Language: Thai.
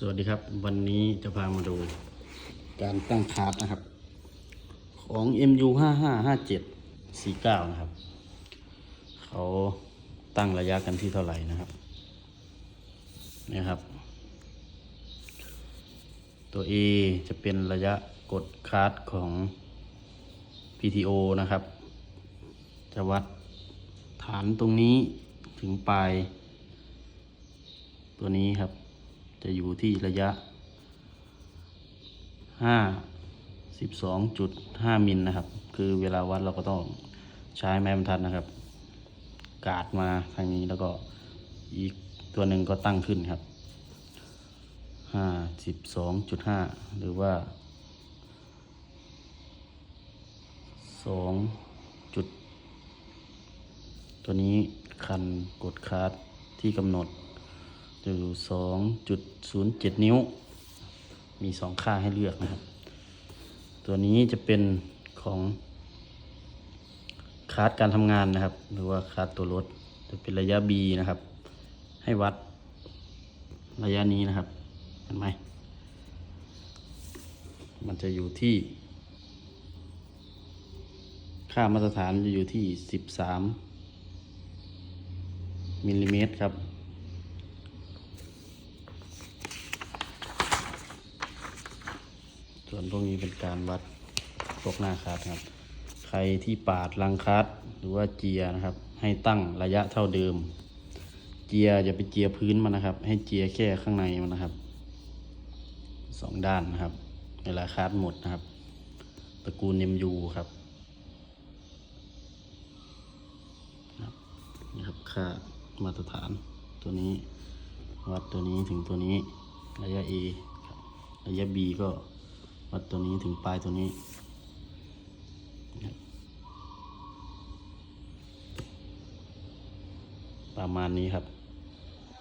สวัสดีครับ วันนี้จะพามาดู การตั้งคาร์ดนะครับ ของ MU 5 5 5 7 4 9 นะครับ เขาตั้งระยะกันที่เท่าไหร่นะครับนี่ครับ ตัว A จะเป็นระยะกดคาร์ดของ PTO นะครับ จะวัดฐานตรงนี้ถึงปลายตัวนี้ครับ จะอยู่ที่ระยะ5 12.5 มิลนะครับ คือเวลาวัดเราก็ต้องใช้ไม้บรรทัดนะครับ กาดมาทางนี้แล้วก็อีกตัวหนึ่งก็ตั้งขึ้นครับ5 12.5 หรือว่า 2 จุด ตัวนี้คันกดคาร์ดที่กำหนด อยู่สองจุดศูนย์เจ็ดนิ้ว มีสองค่าให้เลือกนะครับ ตัวนี้จะเป็นของคาร์ดการทำงานนะครับ หรือว่าคาร์ดตัวรถ จะเป็นระยะ B นะครับ ให้วัดระยะนี้นะครับ เห็นไหม มันจะอยู่ที่ ค่ามาตรฐานจะอยู่ที่สิบสามมิลลิเมตรครับ ส่วนพวกนี้เป็นการวัดพวกหน้าคัดครับ ใครที่ปาดลังคัดหรือว่าเจียนะครับ ให้ตั้งระยะเท่าเดิม เจียอย่าไปเจียพื้นมันนะครับ ให้เจียแค่ข้างในมันนะครับสองด้านนะครับ เวลาคัดหมดนะครับ ตระกูลเนมยูครับนี่ครับค่ามาตรฐานตัวนี้ วัดตัวนี้ถึงตัวนี้ ระยะ A ครับระยะ B ก็ วัดตัวนี้ถึงปลายตัวนี้ประมาณนี้ครับ